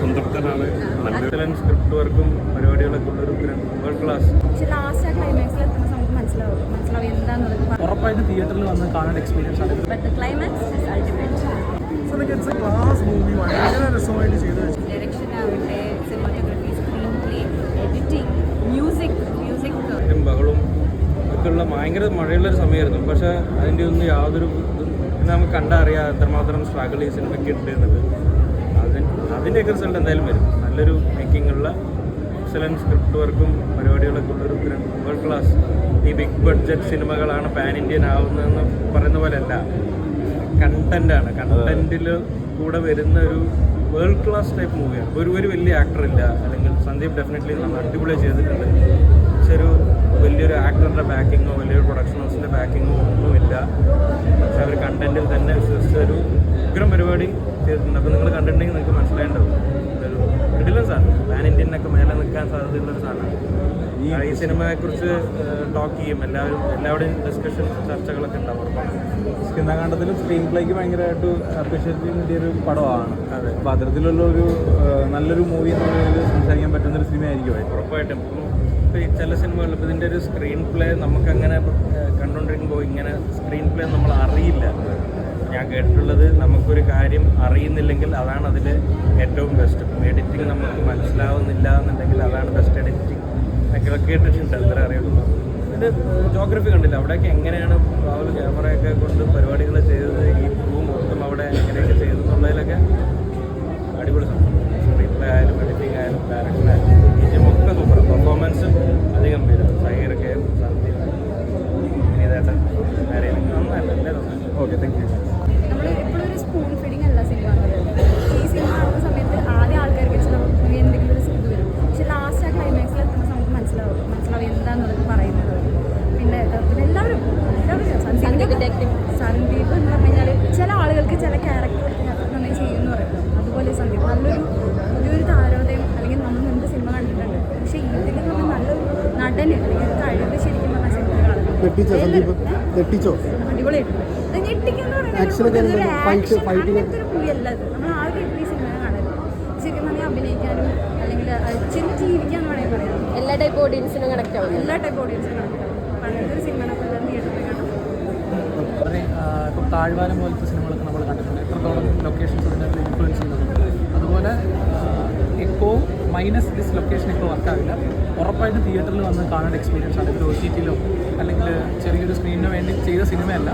സംതൃപ്തനാണ്. നല്ലൊരു സ്ക്രിപ്റ്റ് വർക്കും പരിപാടികളൊക്കെ ഉള്ള ഒരു വേൾഡ് ക്ലാസ് ഉറപ്പായിട്ട് തിയേറ്ററിൽ വന്ന് കാണേണ്ട എക്സ്പീരിയൻസ് ആണ്. ക്ലാസ് മൂവി ഭയങ്കര രസമായിട്ട് ചെയ്തു ഡയറക്ഷൻ ആവട്ടെ cinematography screen play editing music music ഏറ്റവും ബഹളവും ഒക്കെയുള്ള ഭയങ്കര മഴയുള്ളൊരു സമയമായിരുന്നു. പക്ഷെ അതിന്റെ ഒന്നും യാതൊരു നമുക്ക് കണ്ടറിയാം എത്രമാത്രം സ്ട്രഗിൾ ഈ സിനിമയ്ക്ക് ഉണ്ട് എന്നുള്ളത്. അതിന്റെയൊക്കെ റിസൾട്ട് എന്തായാലും വരും. നല്ലൊരു മേക്കിംഗ് ഉള്ള എക്സലന്റ് സ്ക്രിപ്റ്റ് വർക്കും പരിപാടികളൊക്കെ ഉള്ളൊരു വേൾഡ് ക്ലാസ് ഈ ബിഗ് ബഡ്ജറ്റ് സിനിമകളാണ് പാൻ ഇന്ത്യൻ ആവുന്നതെന്ന് പറയുന്ന പോലെയല്ല. കണ്ടന്റാണ് കണ്ടന്റാണ് കണ്ടന്റിൽ കൂടെ വരുന്ന ഒരു വേൾഡ് ക്ലാസ് ടൈപ്പ് മൂവിയാണ് ഒരു ഒരു വലിയ ആക്ടർ ഇല്ല. അല്ലെങ്കിൽ സന്ദീപ് ഡെഫിനറ്റ്ലി നമ്മൾ അടിപൊളി ചെയ്തിട്ടുണ്ട്. പക്ഷെ ഒരു വലിയൊരു ആക്ടറിന്റെ ബാക്കിങ്ങോ വലിയൊരു പ്രൊഡക്ഷൻ ഹൗസിന്റെ ബാക്കിങ്ങോ ഒന്നുമില്ല. പക്ഷെ അവർ കണ്ടന്റിൽ തന്നെ വിശ്വസിച്ച ഒരു ഉഗ്രം പരിപാടി ചെയ്തിട്ടുണ്ട് അപ്പോൾ നിങ്ങൾ കണ്ടിട്ടുണ്ടെങ്കിൽ നിങ്ങൾക്ക് മനസ്സിലായിട്ടുണ്ടാവും. ഒരു കിടിലൻ സാധനം. പാൻ ഇന്ത്യനൊക്കെ മേലെ നിൽക്കാൻ സാധ്യതയുള്ള ഒരു സാധനമാണ് ഈ സിനിമയെക്കുറിച്ച് ടോക്ക് ചെയ്യും. എല്ലാവരും എല്ലാവരുടെയും ഡിസ്കഷൻ ചർച്ചകളൊക്കെ ഉണ്ടാവും കിഷ്കിന്താകാന്ഡത്തിലും സ്ക്രീൻ പ്ലേക്ക് ഭയങ്കരമായിട്ട് അപ്രീഷിയേറ്റ് കിട്ടിയ ഒരു പടമാണ്. അതെ. അപ്പോൾ അത്തരത്തിലുള്ള ഒരു നല്ലൊരു മൂവി എന്ന് നിലയിൽ സംസാരിക്കാൻ പറ്റുന്ന ഒരു സിനിമയായിരിക്കും ഉറപ്പായിട്ടും. ഇപ്പോൾ ഈ ചില സിനിമകളിൽ ഇപ്പോൾ ഇതിന്റെ ഒരു സ്ക്രീൻ പ്ലേ നമുക്കങ്ങനെ കണ്ടുകൊണ്ടിരിക്കുമ്പോൾ ഇങ്ങനെ സ്ക്രീൻ പ്ലേ നമ്മൾ അറിയില്ല ഞാൻ കേട്ടിട്ടുള്ളത് നമുക്കൊരു കാര്യം അറിയുന്നില്ലെങ്കിൽ അതാണ് അതിൽ ഏറ്റവും ബെസ്റ്റ് എഡിറ്റിംഗ് നമുക്ക് മനസ്സിലാവുന്നില്ല എന്നുണ്ടെങ്കിൽ അതാണ് ബെസ്റ്റ് എഡിറ്റിംഗ് കേട്ടിട്ടുണ്ട് അത്ര അറിയുള്ളൂ. ഇത് ജോഗ്രഫി കണ്ടില്ല? അവിടെയൊക്കെ എങ്ങനെയാണ് അവർ ക്യാമറയൊക്കെ കൊണ്ട് പരിപാടികൾ ചെയ്തത്? ഈ ക്രൂ മൊത്തം അവിടെ എങ്ങനെയൊക്കെ ചെയ്തു എന്നുള്ളതിലൊക്കെ അടിപൊളി സ്ക്രീൻ പ്ലേ ആയാലും എഡിറ്റിംഗ് ആയാലും ഡയറക്ഷൻ ആയാലും ഒക്കെ സൂപ്പർ പെർഫോമൻസ് വരും. സഹീറൊക്കെ ആരെയും നന്നല്ല എല്ലാവരും ഓക്കെ താങ്ക് യു നമ്മൾ എപ്പോഴും ഒരു സ്പൂൺ ഫീഡിങ് അല്ല സിനിമ ഈ സിനിമ കാണുന്ന സമയത്ത് ആദ്യം ആൾക്കാർക്ക് വെച്ച് നമുക്ക് എന്തെങ്കിലും ഒരു ഇത് വരും പക്ഷെ ലാസ്റ്റ് ആ ക്ലൈമാക്സിൽ എത്തുന്ന സമയത്ത് മനസ്സിലാവും മനസ്സിലാവും എന്താന്നുള്ളത് പറയുന്നത് പിന്നെ ഏഹ്, പിന്നെ എല്ലാവരും എല്ലാവരും സന്ദീപ് സന്ദീപ് എന്ന് പറഞ്ഞു കഴിഞ്ഞാൽ ചില ആളുകൾക്ക് ചില ക്യാരക്ടർ നന്നായി ചെയ്യുമെന്ന് പറയും അതുപോലെ സന്ദീപ് നല്ലൊരു പുതിയൊരു താരോദയം അല്ലെങ്കിൽ നമ്മൾ മുമ്പ് സിനിമ കണ്ടിട്ടുണ്ട് പക്ഷേ ഇതിൽ നമ്മൾ നല്ലൊരു നടന് അല്ലെങ്കിൽ ഒരു കഴിവ് ശരിക്കും പറഞ്ഞ സിനിമകളാണ് ഞെട്ടിച്ചോ സന്ദീപ് ഞെട്ടിച്ചോ അടിപൊളിയായിട്ടുണ്ട് അത് ഞെട്ടിക്കുന്ന Action ഒക്കെ പറയുന്നത് ഉണ്ട്. Fight, fighting. അങ്ങനത്തെ ഒരു മൂവിയല്ല അത് നമ്മൾ ആ ഒരു ഈ സിനിമ കാണരുത് ശരിക്കും പറഞ്ഞാൽ അഭിനയിക്കാനും അല്ലെങ്കിൽ ചെന്ന് ജീവിക്കാന്ന് സന്ദീപ്? പറയാം. എല്ലാ ടൈപ്പ് ഓഡിയൻസിനും കണക്ട് ആവും. എല്ലാ ടൈപ്പ് ഓഡിയൻസിനും കണക്ട് സിനിമ താഴ്വാരം പോലത്തെ സിനിമകളൊക്കെ നമ്മൾ കണ്ടിട്ടുണ്ട്. എത്രത്തോളം ലൊക്കേഷൻസ് അതിനകത്ത് ഇൻഫ്ലുവൻസ് ചെയ്യുന്നുണ്ട്? മൈനസ് ദിസ് ലൊക്കേഷൻ ഇപ്പോൾ വർക്കാവില്ല ഉറപ്പായിട്ടും തിയേറ്ററിൽ വന്ന് കാണേണ്ട എക്സ്പീരിയൻസ് ആണ്. ഒരു ഒ ടി ടിയിലോ അല്ലെങ്കിൽ ചെറിയൊരു സ്ക്രീനിന് വേണ്ടി ചെയ്ത സിനിമയല്ല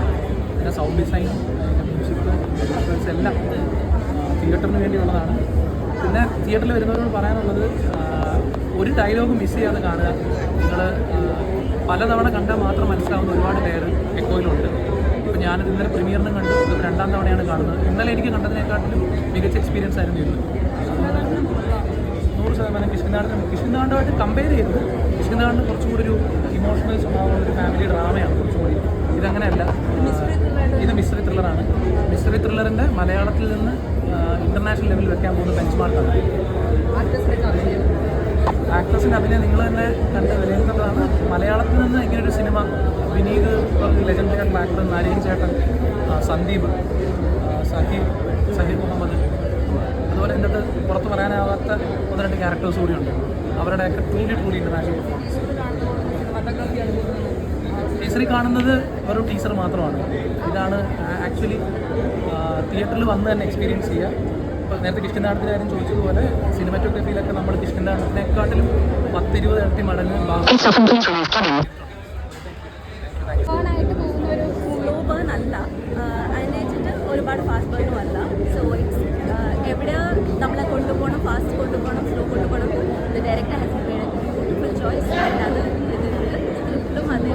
അതിന്റെ സൗണ്ട് ഡിസൈൻ മ്യൂസിക് എല്ലാം തിയേറ്ററിന് വേണ്ടിയുള്ളതാണ് പിന്നെ തിയേറ്ററിൽ വരുന്നവരോട് പറയാനുള്ളത് ഒരു ഡയലോഗ് മിസ് ചെയ്യാതെ കാണുക. നിങ്ങൾ പലതവണ കണ്ടാൽ മാത്രം മനസ്സിലാവുന്ന ഒരുപാട് പേര് എക്കോയിലുണ്ട്. ഇപ്പോൾ ഞാനിത് ഇന്നലെ പ്രീമിയറിനും കണ്ടു. രണ്ടാം തവണയാണ് കാണുന്നത്. ഇന്നലെ എനിക്ക് കണ്ടതിനെക്കാട്ടിലും മികച്ച എക്സ്പീരിയൻസ് ആയിരുന്നു ഇന്ന് ശതമാനം കിഷ്കിന്താണ്ടിനും കിഷ്കിന്താണ്ടുമായിട്ട് കമ്പയർ ചെയ്തത് കിഷ്കിന്താണ്ട് കുറച്ചും കൂടി ഒരു ഇമോഷണൽ സ്വഭാവമുള്ള ഒരു ഫാമിലി ഡ്രാമയാണ് കുറച്ചും കൂടി ഇതങ്ങനെയല്ല. ഇത് മിസ്റ്ററി ത്രില്ലറാണ് മിസ്റ്ററി ത്രില്ലറിന്റെ മലയാളത്തിൽ നിന്ന് ഇന്റർനാഷണൽ ലെവലിൽ വെക്കാൻ പോകുന്ന ബെഞ്ച് മാർക്കാണ് ആക്ട്രസിന്റെ അഭിനയം നിങ്ങൾ തന്നെ കണ്ട് വിലയിരുത്തുന്നതാണ് മലയാളത്തിൽ നിന്ന് ഇങ്ങനെ ഒരു സിനിമ വിനീത് ലെജൻഡറി ആയിട്ടുള്ള ആക്ടർ നരേൻ ചേട്ടൻ സന്ദീപ് സഹീബ് സഹീബ് മുഹമ്മദ്. അതുപോലെ എന്റെ അടുത്ത് പുറത്ത് പറയാനാവാത്ത ഒന്ന് രണ്ട് ക്യാരക്ടേഴ്സ് കൂടിയുണ്ട്. അവരുടെയൊക്കെ ട്രൂലി ട്രൂലി ഇന്റർനാഷണൽ പെർഫോമൻസ് ടീച്ചറിൽ കാണുന്നത് ഒരു ടീച്ചർ മാത്രമാണ്. ഇതാണ് ആക്ച്വലി തിയേറ്ററിൽ വന്ന് തന്നെ എക്സ്പീരിയൻസ് ചെയ്യുക. ഇപ്പോൾ നേരത്തെ കിഷ്കിന്താണ്ടത്തിന്റെ കാര്യം ചോദിച്ചതുപോലെ സിനിമാറ്റോഗ്രഫിയിലൊക്കെ നമ്മൾ കിഷ്കിന്താണ്ടത്തിനെക്കാട്ടിലും പത്തിരുപത് ഇരട്ടി മടങ്ങ് ஃபாஸ்ட் கொண்டு போகணும் ஸ்லோ கொண்டு போகணும். இந்த டேரக்டர் ஹஸ்பண்ட் பியூட்டிஃபுல் சாய்ஸ் அது இது இருக்குது ஸ்கிரிப்டும் அது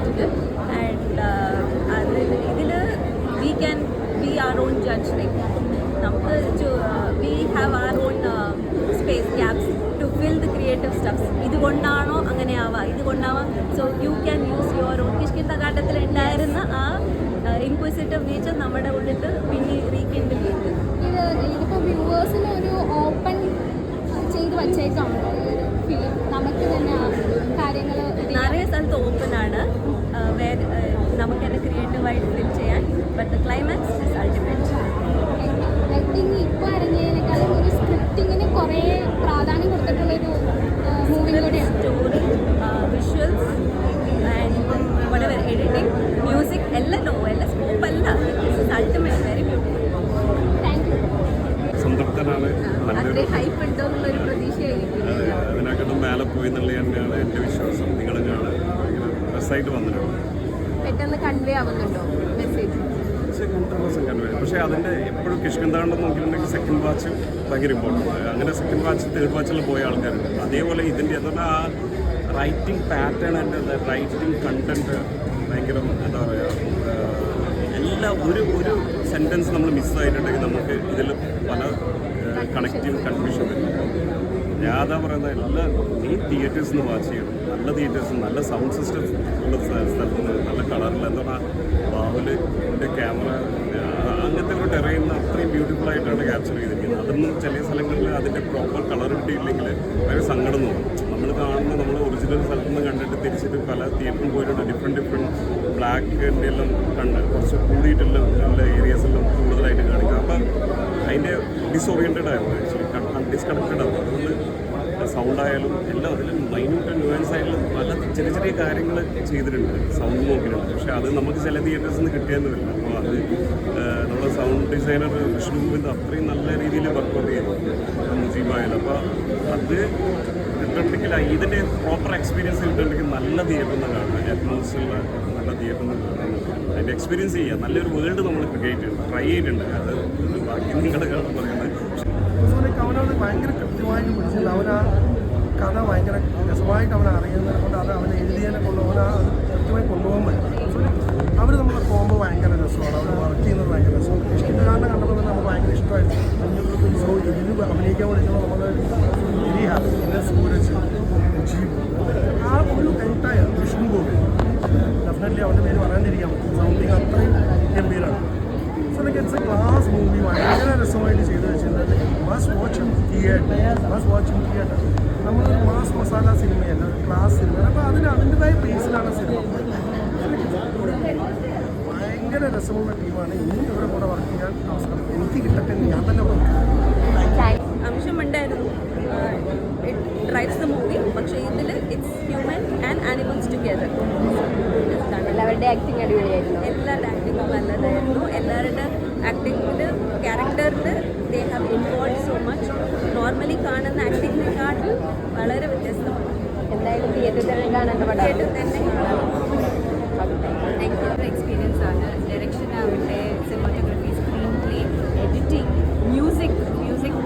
വച്ചേക്കാണല്ലോ ഫിലിം നമുക്ക് തന്നെ കാര്യങ്ങൾ നിറയെ സ്ഥലത്ത് ഓപ്പൺ ആണ്. നമുക്ക് തന്നെ ക്രിയേറ്റീവായിട്ട് ഫിൽ ചെയ്യാൻ but the climax is ultimate editing ഇപ്പോൾ ഇറങ്ങിയതിനേക്കാളും ഒരു കുറേ പ്രാധാന്യം കൊടുത്തിട്ടുള്ളൊരു മൂവി കൂടിയാണ്. Story visuals and whatever editing music എല്ലാം നോ എല്ലാം സ്കോപ്പ് അല്ല. Ultimate very beautiful thank you സംതൃപ്തനാണ്. നല്ലൊരു അത്രയും ഹൈപ്പ് ഉണ്ടോ എന്നുള്ളൊരു പോയി എന്നുള്ളത് തന്നെയാണ് എന്റെ വിശ്വാസം. നിങ്ങളും കാണാൻ ഭയങ്കര രസമായിട്ട് വന്നിട്ടുണ്ട് പെട്ടെന്ന് കൺവേ ആവുന്നുണ്ടോ? മെസ്സേജ് പക്ഷേ അതിന്റെ എപ്പോഴും കിഷ്കിന്താണ്ടെന്ന് നോക്കിയിട്ടുണ്ടെങ്കിൽ സെക്കൻഡ് വാച്ച് ഭയങ്കര ഇമ്പോർട്ടന്റ് അങ്ങനെ സെക്കൻഡ് വാച്ച് തേർഡ് വാച്ചിൽ പോയ ആൾക്കാരുണ്ട്. അതേപോലെ ഇതിന്റെ എന്ന് പറഞ്ഞാൽ ആ റൈറ്റിംഗ് പാറ്റേൺ എന്റെ റൈറ്റിംഗ് കണ്ടന്റ് ഭയങ്കര എന്താ പറയുക എല്ലാ ഒരു ഒരു സെന്റൻസ് നമ്മൾ മിസ്സായിട്ടുണ്ടെങ്കിൽ നമുക്ക് ഇതിൽ പല കണക്റ്റീവ് കൺഫ്യൂഷൻ വരും ഞാൻ അതാ പറയുന്നത് എല്ലാ നീ തിയേറ്റേഴ്സിൽ നിന്ന് വാച്ച് ചെയ്യണം. നല്ല തിയേറ്റേഴ്സ് നല്ല സൗണ്ട് സിസ്റ്റം ഉള്ള സ്ഥ- സ്ഥലത്ത് നിന്ന് നല്ല കളറിൽ എന്താ ബാഹുലിന്റെ ക്യാമറ അങ്ങനത്തെ ഒരു ടെറയിൽ അത്രയും ബ്യൂട്ടിഫുൾ ആയിട്ടാണ് ക്യാപ്ചർ ചെയ്തിരിക്കുന്നത്. അതൊന്നും ചില സ്ഥലങ്ങളിൽ അതിന്റെ പ്രോപ്പർ കളർ കിട്ടിയില്ലെങ്കിൽ വളരെ സങ്കടം തോന്നും. നമ്മൾ കാണുന്ന നമ്മൾ ഒറിജിനൽ സ്ഥലത്ത് നിന്ന് കണ്ടിട്ട് തിരിച്ചിട്ട് പല തിയേറ്ററിൽ പോയിട്ടുണ്ട്. ഡിഫറെന്റ് ഡിഫറെന്റ് ബ്ലാക്കിന്റെ എല്ലാം കണ്ട് കുറച്ച് കൂടിയിട്ടുള്ള ഏരിയാസെല്ലാം കൂടുതലായിട്ട് കാണിക്കുക അപ്പം അതിന്റെ ഡിസോറിയന്റഡ് ആയിരുന്നു ഡിസ്കണക്റ്റഡ് ആവും അതുകൊണ്ട് സൗണ്ട് ആയാലും എല്ലാം അതിലും മൈന്യൂട്ട് ന്യൂവൻസ് ആയാലും പല ചെറിയ ചെറിയ കാര്യങ്ങൾ ചെയ്തിട്ടുണ്ട്. സൗണ്ട് നോക്കിയിട്ടുണ്ട്. പക്ഷേ അത് നമുക്ക് ചില തിയേറ്റേഴ്സിൽ നിന്ന് കിട്ടിയെന്ന് വരില്ല അപ്പോൾ അത് നമ്മുടെ സൗണ്ട് ഡിസൈനർ വിഷ്ണു ഗോവിന്ദ് അത്രയും നല്ല രീതിയിൽ വർക്കൗട്ട് ചെയ്തു. മുജീബായാലും. അപ്പോൾ അത് കിട്ടുന്നുണ്ടെങ്കിൽ ഇതിന്റെ പ്രോപ്പർ എക്സ്പീരിയൻസ് കിട്ടുന്നുണ്ടെങ്കിൽ നല്ല തിയേറ്റർ നിന്ന് കാണണം അറ്റ്മോസ്ഫിയറിൽ നല്ല തിയേറ്റർ എന്ന് കാണണം അതിന്റെ എക്സ്പീരിയൻസ് ചെയ്യുക നല്ലൊരു വേൾഡ് നമ്മൾ ക്രിയേറ്റ് ചെയ്യണം. ട്രൈ ചെയ്തിട്ടുണ്ട്. അത് ബാക്കി നിങ്ങളുടെ കാണാൻ പറയുന്നത്. അവനവന് ഭയങ്കര കൃത്യമായിട്ട് പിടിച്ചില്ല അവൻ ആ കഥ ഭയങ്കര രസമായിട്ട് അവൻ അറിയുന്നത് കൊണ്ട് അത് അവൻ എഴുതിയതിനെ കൊണ്ട് അവൻ ആ കൃത്യമായി കൊണ്ടുപോകാൻ പറ്റും അവർ നമ്മൾ പോകുമ്പോൾ ഭയങ്കര രസമാണ്. അവർ വർക്ക് ചെയ്യുന്നത് ഭയങ്കര രസമാണ്. ഇഷ്ടക്കാരനെ കണ്ടപ്പോൾ തന്നെ നമുക്ക് ഭയങ്കര ഇഷ്ടമായിരുന്നു. സോ ഇതിന് അഭിനയിക്കാൻ വിളിച്ചപ്പോൾ നമ്മൾ വെരി ഹാപ്പി പിന്നെ സൂരജ് ആ ഒരു എന്റയർ വിഷ്ണു ഗോപി. ഡെഫിനറ്റ്ലി അവന്റെ പേര് പറയാണ്ടിരിക്കാൻ സൗണ്ടിങ് അത്രയും like it's a class movie ഭയങ്കര രസമായിട്ട് ചെയ്തു വെച്ചിരുന്നത് must watch in theatre must watch in theatre നമ്മളൊരു മാസ് മസാല സിനിമയല്ല ഒരു ക്ലാസ് സിനിമ അപ്പോൾ അതിന് അതിന്റെതായ പേസിലാണ് സിനിമ ഭയങ്കര രസമുള്ള ടീമാണ് ഇനി ഇവരുടെ കൂടെ വർക്ക് ചെയ്യാൻ അവസരം എനിക്ക് കിട്ടട്ടെ ഞാൻ തന്നെ അംശമുണ്ടായിരുന്നു ഇറ്റ് ഡ്രൈവ്സ് ദ മൂവി പക്ഷേ ഇതിൽ it's human and animals together എല്ലാവരുടെ ആക്ടിങ് അടിപൊളിയായിരുന്നു. എല്ലാവരുടെ ആക്ടിങ്ങും നല്ലതായിരുന്നു. എല്ലാവരുടെ ആക്ടിങ്ങിൽ ക്യാരക്ടറിൽ they have involve so much normally കാണുന്ന ആക്ടിങ്ങിനെക്കാട്ടും വളരെ വ്യത്യസ്തമാണ്. എന്തായാലും തിയേറ്ററിൽ തന്നെ കാണേണ്ട പടമാണ് കേട്ട് തന്നെ കാണാം. ഭയങ്കര എക്സ്പീരിയൻസ് ആണ് ഡയറക്ഷൻ ആവട്ടെ cinematography screen play editing music music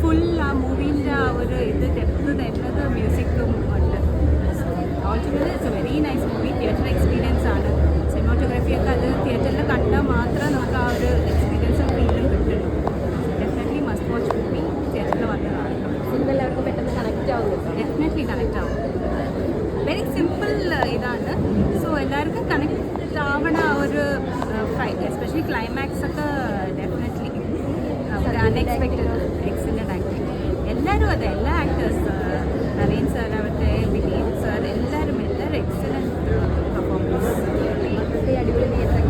full ആ മൂവീന്റെ ആ ഒരു ഇത് ഡെപ്ത് തരുന്നത് മ്യൂസിക്കും ഉണ്ട് altogether it's a very nice movie theatre experience ആണ് സിനിമാറ്റോഗ്രഫി ഒക്കെ അത് തിയേറ്ററിൽ കണ്ടാൽ മാത്രമേ നമുക്ക് ആ ഒരു എക്സ്പീരിയൻസും ഫീലും കിട്ടുള്ളൂ ഡെഫിനറ്റ്ലി മസ്റ്റ് വാച്ച് മൂവി തിയേറ്ററിൽ വന്ന് കാണണം സിനിമ എല്ലാവർക്കും പെട്ടെന്ന് കണക്റ്റ് ആവുന്നുണ്ട് ഡെഫിനറ്റ്ലി കണക്റ്റ് ആവും വെരി സിമ്പിൾ ഇതാണ് സോ എല്ലാവർക്കും കണക്റ്റ് ആവണ ആ ഒരു എസ്പെഷ്യലി ക്ലൈമാക്സ് ഒക്കെ ഡെഫിനറ്റ്ലി ഒരു അൺഎക്സ്പെക്റ്റഡ് എക്സലന്റ് ആക്ടിങ് എല്ലാവരും അതെ എല്ലാ ആക്ടേഴ്സ് നവീൻ സാർ ആവട്ടെ വിനീത് സാർ എല്ലാവരും എല്ലാവരും എക്സലന്റ് പെർഫോമൻസ് അടിപൊളി തിയേറ്റർ